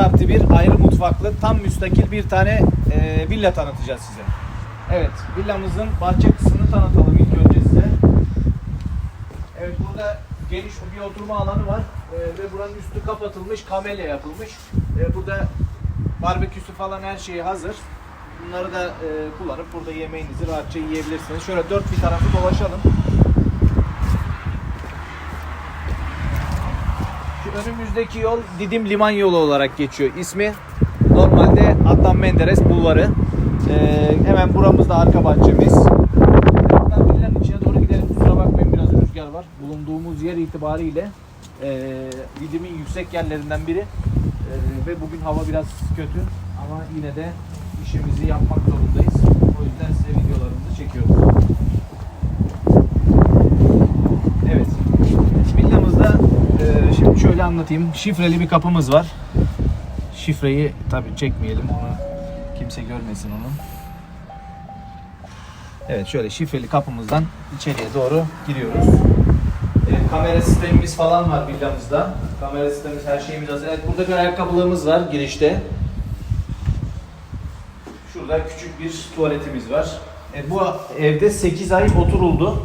artı bir ayrı mutfaklı tam müstakil bir tane e, villa tanıtacağız size. Evet villamızın bahçe kısmını tanıtalım ilk önce size. Evet burada geniş bir oturma alanı var E, ve buranın üstü kapatılmış kamelya yapılmış. E, burada barbeküsü falan her şeyi hazır. Bunları da e, kullanıp burada yemeğinizi rahatça yiyebilirsiniz. Şöyle dört bir tarafı dolaşalım. Önümüzdeki yol Didim Liman Yolu olarak geçiyor. İsmi normalde Adnan Menderes Bulvarı. Ee, hemen buramızda arka bahçemiz. Villanın içine doğru gidelim. Kusura bakmayın biraz rüzgar var. Bulunduğumuz yer itibariyle e, Didim'in yüksek yerlerinden biri. E, ve bugün hava biraz kötü ama yine de işimizi yapmak zorundayız. O yüzden size videolarımızı çekiyoruz. Evet. Villamızda e, şimdi şöyle anlatayım. Şifreli bir kapımız var. Şifreyi tabii çekmeyelim onu. Kimse görmesin onu. Evet şöyle şifreli kapımızdan içeriye doğru giriyoruz. E, kamera sistemimiz falan var villamızda. Kamera sistemimiz her şeyimiz hazır. Evet burada bir ayakkabılığımız var girişte. Şurada küçük bir tuvaletimiz var. E, bu evde 8 ay oturuldu.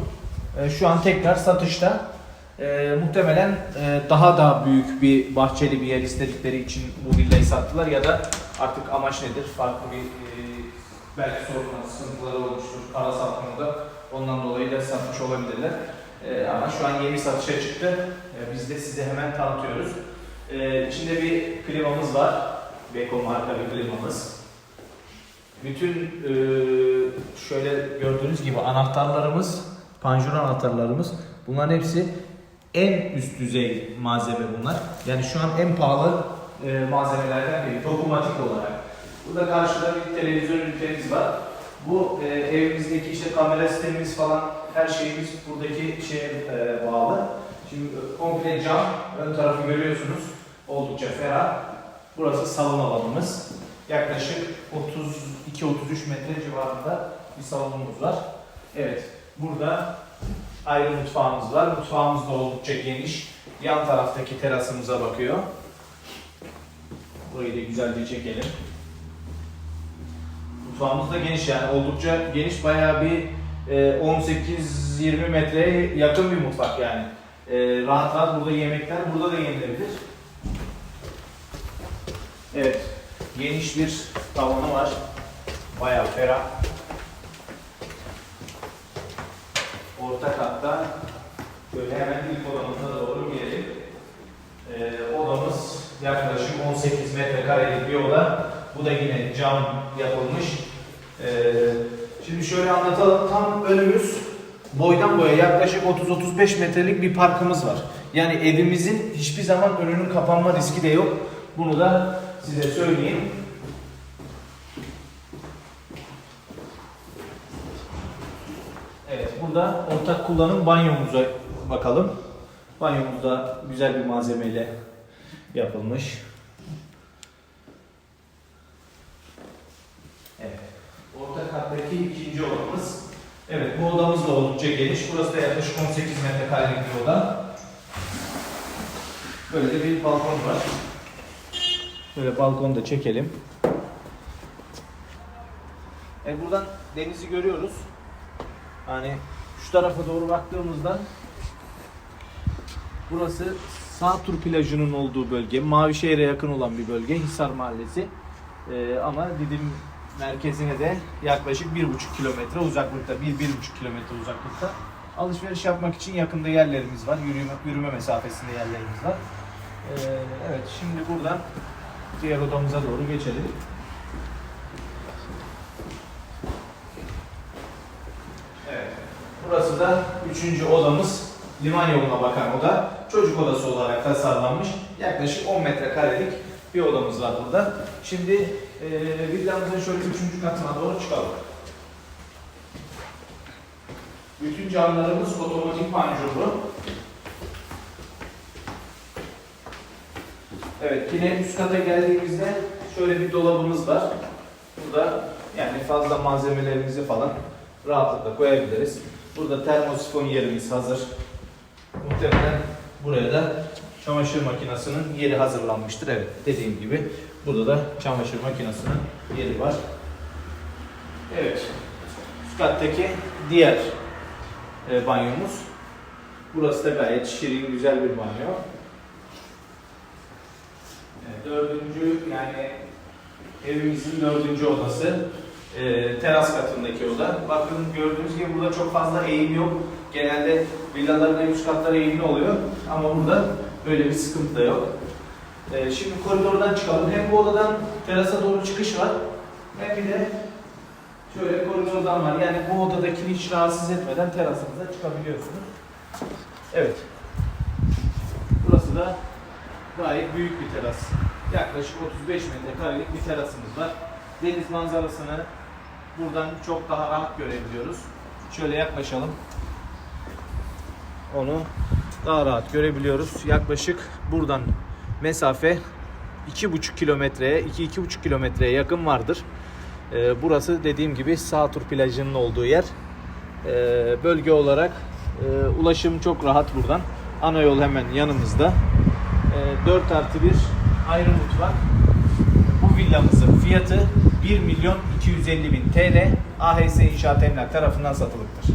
E, şu an tekrar satışta. E, muhtemelen e, daha da büyük bir bahçeli bir yer istedikleri için bu villayı sattılar ya da artık amaç nedir? Farklı bir e, belki sorunlar, sıkıntıları olmuştur parasal konuda. Ondan dolayı da satmış olabilirler. E, ama şu an yeni satışa çıktı. E, biz de size hemen tanıtıyoruz. E, içinde bir klimamız var. Beko marka bir klimamız. Bütün e, şöyle gördüğünüz gibi anahtarlarımız, panjur anahtarlarımız bunların hepsi en üst düzey malzeme bunlar. Yani şu an en pahalı e, malzemelerden biri dokunmatik olarak. Burada karşıda bir televizyon ünitemiz var. Bu e, evimizdeki işte kamera sistemimiz falan her şeyimiz buradaki şeye e, bağlı. Şimdi e, komple cam, ön tarafı görüyorsunuz. Oldukça ferah. Burası salon alanımız. Yaklaşık 32-33 metre civarında bir salonumuz var. Evet, burada ayrı mutfağımız var. Mutfağımız da oldukça geniş. Yan taraftaki terasımıza bakıyor. Burayı da güzelce çekelim. Mutfağımız da geniş yani oldukça geniş bayağı bir e, 18-20 metreye yakın bir mutfak yani. E, rahat rahat burada yemekler burada da yenilebilir. Evet, geniş bir tavanı var. Bayağı ferah. Orta katta böyle hemen ilk odamıza doğru gelelim. Ee, odamız yaklaşık 18 metrekarelik bir oda. Bu da yine cam yapılmış. Ee, şimdi şöyle anlatalım. Tam önümüz boydan boya yaklaşık 30-35 metrelik bir parkımız var. Yani evimizin hiçbir zaman önünün kapanma riski de yok. Bunu da size söyleyeyim. Evet, burada ortak kullanım banyomuza bakalım. Banyomuz da güzel bir malzemeyle yapılmış. Evet. Orta kattaki ikinci odamız. Evet, bu odamız da oldukça geniş. Burası da yaklaşık 18 metrekarelik bir oda. Böyle de bir balkon var. Böyle balkonu da çekelim. E buradan denizi görüyoruz. Hani şu tarafa doğru baktığımızda burası Sağtur plajının olduğu bölge. Mavişehir'e yakın olan bir bölge. Hisar Mahallesi. E, ama Didim merkezine de yaklaşık 1,5 kilometre uzaklıkta. 1-1,5 kilometre uzaklıkta. Alışveriş yapmak için yakında yerlerimiz var. Yürüme, yürüme mesafesinde yerlerimiz var. E, evet şimdi buradan diğer odamıza doğru geçelim. Evet. Burası da üçüncü odamız. Liman yoluna bakan oda. Çocuk odası olarak tasarlanmış. Yaklaşık 10 metrekarelik bir odamız var burada. Şimdi e, villamızın şöyle üçüncü katına doğru çıkalım. Bütün camlarımız otomatik panjurlu. Evet, yine üst kata geldiğimizde şöyle bir dolabımız var. Burada yani fazla malzemelerimizi falan rahatlıkla koyabiliriz. Burada termosifon yerimiz hazır. Muhtemelen buraya da çamaşır makinesinin yeri hazırlanmıştır. Evet dediğim gibi burada da çamaşır makinesinin yeri var. Evet. Üst kattaki diğer e, banyomuz. Burası da gayet şirin, güzel bir banyo. Evet, dördüncü yani evimizin dördüncü odası. E, teras katındaki oda. Bakın gördüğünüz gibi burada çok fazla eğim yok. Genelde villaların en üst katları eğimli oluyor. Ama burada böyle bir sıkıntı da yok. E, şimdi koridordan çıkalım. Hem bu odadan terasa doğru çıkış var. Hem bir de şöyle koridordan var. Yani bu odadakini hiç rahatsız etmeden terasınıza çıkabiliyorsunuz. Evet. Burası da gayet büyük bir teras. Yaklaşık 35 metrekarelik bir terasımız var. Deniz manzarasını buradan çok daha rahat görebiliyoruz. Şöyle yaklaşalım. Onu daha rahat görebiliyoruz. Yaklaşık buradan mesafe 2,5 kilometreye, 2-2,5 kilometreye yakın vardır. Ee, burası dediğim gibi Sağtur plajının olduğu yer. Ee, bölge olarak e, ulaşım çok rahat buradan. Ana yol hemen yanımızda. Ee, 4 artı 1 ayrı mutfak. Bu villamızın fiyatı 1 milyon 250 bin TL. AHS İnşaat Emlak tarafından satılıktır.